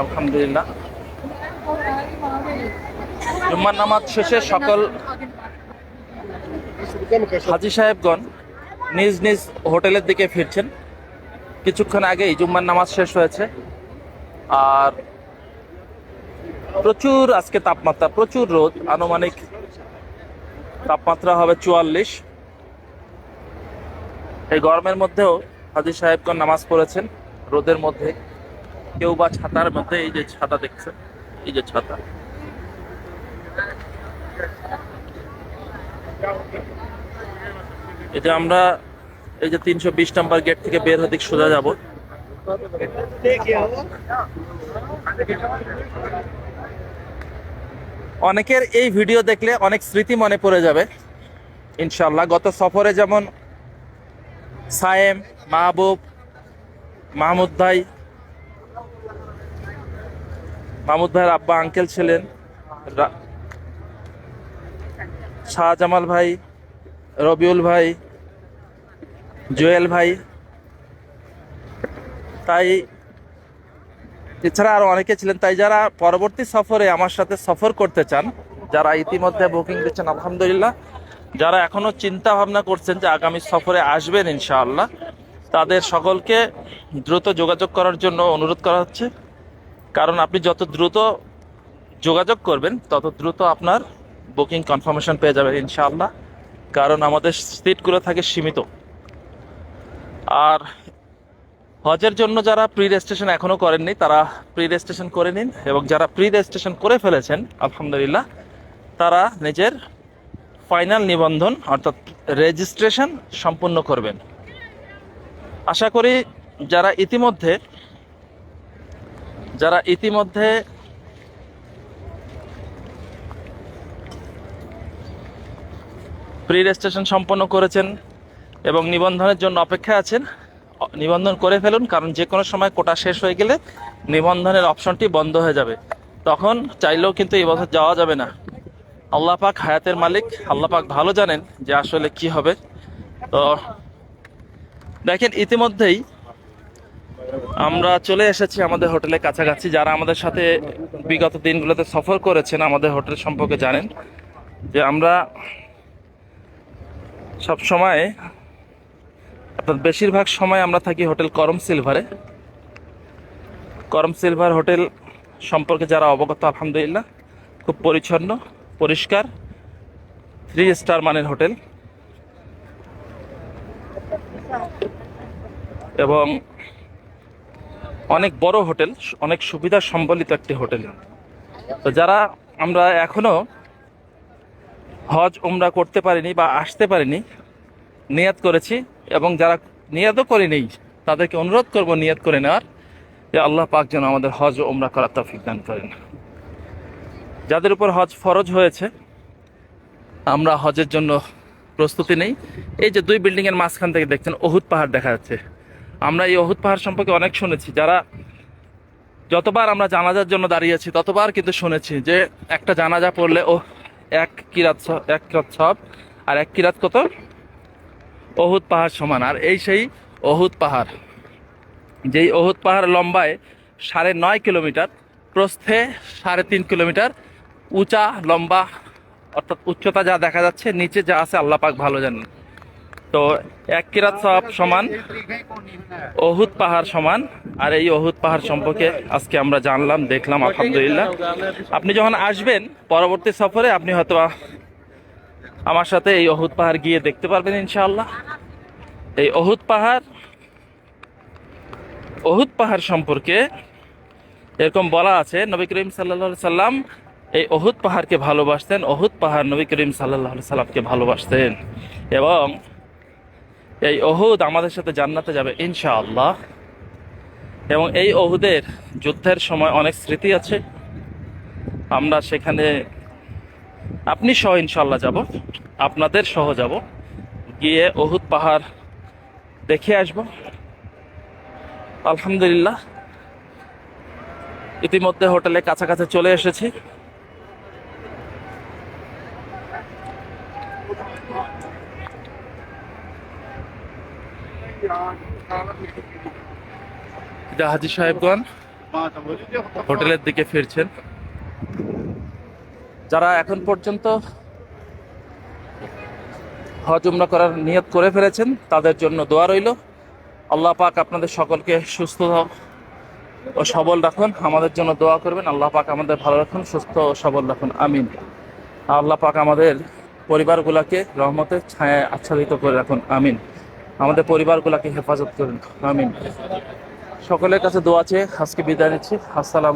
আলহামদুলিল্লাহ। জুম্মার নামাজ শেষে সকল হাজি সাহেবগণ নিজ নিজ হোটেলের দিকে ফিরছেন। কিছুক্ষণ আগেই জুম্মার নামাজ শেষ হয়েছে। আর প্রচুর আজকে তাপমাত্রা, প্রচুর রোদ, আনুমানিক তাপমাত্রা হবে চুয়াল্লিশ। এই গরমের মধ্যেও হাজি সাহেবগণ নামাজ পড়েছেন, রোদের মধ্যে। কেউ বা ছাতার মধ্যে এই যে ছাতা দেখছে, এই যে ছাতা। যে আমরা এই যে তিনশো বিশ নাম্বার গেট থেকে বের হতে সোজা যাব। অনেকের এই ভিডিও দেখলে অনেক স্মৃতি মনে পড়ে যাবে ইনশাল্লাহ গত সফরে যেমন সায়েম, মাহবুব, মাহমুদ ভাই মাহমুদ ভাইয়ের আব্বা আঙ্কেল ছিলেন। শাহজামাল ভাই, রবিউল ভাই, জুয়েল ভাই। তাই এছাড়া আরও অনেকে ছিলেন। তাই যারা পরবর্তী সফরে আমার সাথে সফর করতে চান, যারা ইতিমধ্যে বুকিং দিচ্ছেন, আলহামদুলিল্লাহ, যারা এখনও চিন্তা ভাবনা করছেন যে আগামী সফরে আসবেন ইনশাআল্লাহ, তাদের সকলকে দ্রুত যোগাযোগ করার জন্য অনুরোধ করা হচ্ছে। কারণ আপনি যত দ্রুত যোগাযোগ করবেন, তত দ্রুত আপনার বুকিং কনফার্মেশন পেয়ে যাবেন ইনশাআল্লাহ। কারণ আমাদের সিটগুলো থাকে সীমিত। আর হজের জন্য যারা প্রি রেজিস্ট্রেশন এখনও করেননি, তারা প্রি রেজিস্ট্রেশন করে নিন এবং যারা প্রি রেজিস্ট্রেশন করে ফেলেছেন, আলহামদুলিল্লাহ, তারা নিজের ফাইনাল নিবন্ধন অর্থাৎ রেজিস্ট্রেশন সম্পূর্ণ করবেন। আশা করি যারা ইতিমধ্যে যারা ইতিমধ্যে প্রি রেজিস্ট্রেশন সম্পন্ন করেছেন এবং নিবন্ধনের জন্য অপেক্ষায় আছেন নিবন্ধন করে ফেলুন, কারণ যে কোনো সময় কোটা শেষ হয়ে গেলে নিবন্ধনের অপশনটি বন্ধ হয়ে যাবে। তখন চাইলেও কিন্তু এই বছর যাওয়া যাবে না। আল্লাহ পাক হায়াতের মালিক, আল্লাহ পাক ভালো জানেন যে আসলে কি হবে। তো দেখেন, ইতিমধ্যেই আমরা চলে এসেছি আমাদের হোটেলের কাছাকাছি। যারা আমাদের সাথে বিগত দিনগুলোতে সফর করেছেন, আমাদের হোটেল সম্পর্কে জানেন যে আমরা সব সময়, অর্থাৎ বেশিরভাগ সময় আমরা থাকি হোটেল করম সিলভারে। করম সিলভার হোটেল সম্পর্কে যারা অবগত, আলহামদুলিল্লাহ, খুব পরিচ্ছন্ন, পরিষ্কার থ্রি স্টার মানের হোটেল। এবং অনেক বড় হোটেল, অনেক সুবিধা সম্বলিত একটি হোটেল। তো যারা আমরা এখনও হজ, উমরা করতে পারিনি বা আসতে পারিনি, নিয়াত করেছি এবং যারা নিয়াতও করে নেই তাদেরকে অনুরোধ করব নিয়াত করে নেওয়ার, যে আল্লাহ পাক যেন আমাদের হজ ও উমরা করার তফিক দান করেন। যাদের উপর হজ ফরজ হয়েছে, আমরা হজের জন্য প্রস্তুতি নেই। এই যে দুই বিল্ডিংয়ের মাঝখান থেকে দেখছেন, অহুদ পাহাড় দেখা যাচ্ছে। আমরা এই অহুদ পাহাড় সম্পর্কে অনেক শুনেছি। যারা যতবার আমরা জানাজার জন্য দাঁড়িয়েছি ততবার কিন্তু শুনেছি যে একটা জানাজা পড়লে ও এক কিরাত এক কিরাত সব, আর এক কিরাত কত? অহুদ পাহাড় সমান। আর এই সেই অহুদ পাহাড়, যেই অহুদ পাহাড় লম্বায় সাড়ে নয় কিলোমিটার, প্রস্থে সাড়ে তিন কিলোমিটার, উঁচা, লম্বা, অর্থাৎ উচ্চতা যা দেখা যাচ্ছে, নিচে যা আছে, আল্লাহ পাক ভালো জানেন। তো এক কিরাত সব সমান, অহুদ পাহাড় সমান, আর এই অহুদ পাহাড় সম্পর্কে আজকে আমরা জানলাম, দেখলাম, আলহামদুলিল্লাহ। আপনি যখন আসবেন পরবর্তী সফরে, আপনি হয়তো আমার সাথে এই অহুদ পাহাড় গিয়ে দেখতে পারবেন ইনশাআল্লাহ। এই অহুদ পাহাড় অহুদ পাহাড় সম্পর্কে এরকম বলা আছে, নবী করিম সাল্লা সাল্লাম এই অহুদ পাহাড়কে ভালোবাসতেন, অহুদ পাহাড় নবী করিম সাল্লাহ সাল্লামকে ভালোবাসতেন। এবং এই অহুদ আমাদের সাথে জান্নাতে যাবে, ইনশাআল্লাহ। এবং এই অহুদের যুদ্ধের সময় অনেক স্মৃতি আছে। আমরা সেখানে, আপনি সহ ইনশাল্লাহ যাব, আপনাদের সহ যাব। গিয়ে অহুদ পাহাড় দেখে আসব। আলহামদুলিল্লাহ, ইতিমধ্যে হোটেলে কাছাকাছি চলে এসেছি। এটা হাজি সাহেবগণ হোটেলের দিকে ফিরছেন। যারা এখন পর্যন্ত হজ উমরা করার নিয়ত করে ফেলেছেন, তাদের জন্য দোয়া রইল। আল্লাহ পাক আপনাদের সকলকে সুস্থ ও সবল রাখুন, আমাদের জন্য দোয়া করবেন। আল্লাহ পাক আমাদের ভালো রাখুন, সুস্থ ও সবল রাখুন। আমিন। আল্লাহ পাক আমাদের পরিবারগুলোকে রহমতের ছায়ায় আচ্ছাদিত করে রাখুন। আমিন। আমাদের পরিবারগুলোকে হেফাজত করুন। আমিন। সকলের কাছে দোয়া আছে আজকে বিদায় নিচ্ছি। আসসালাম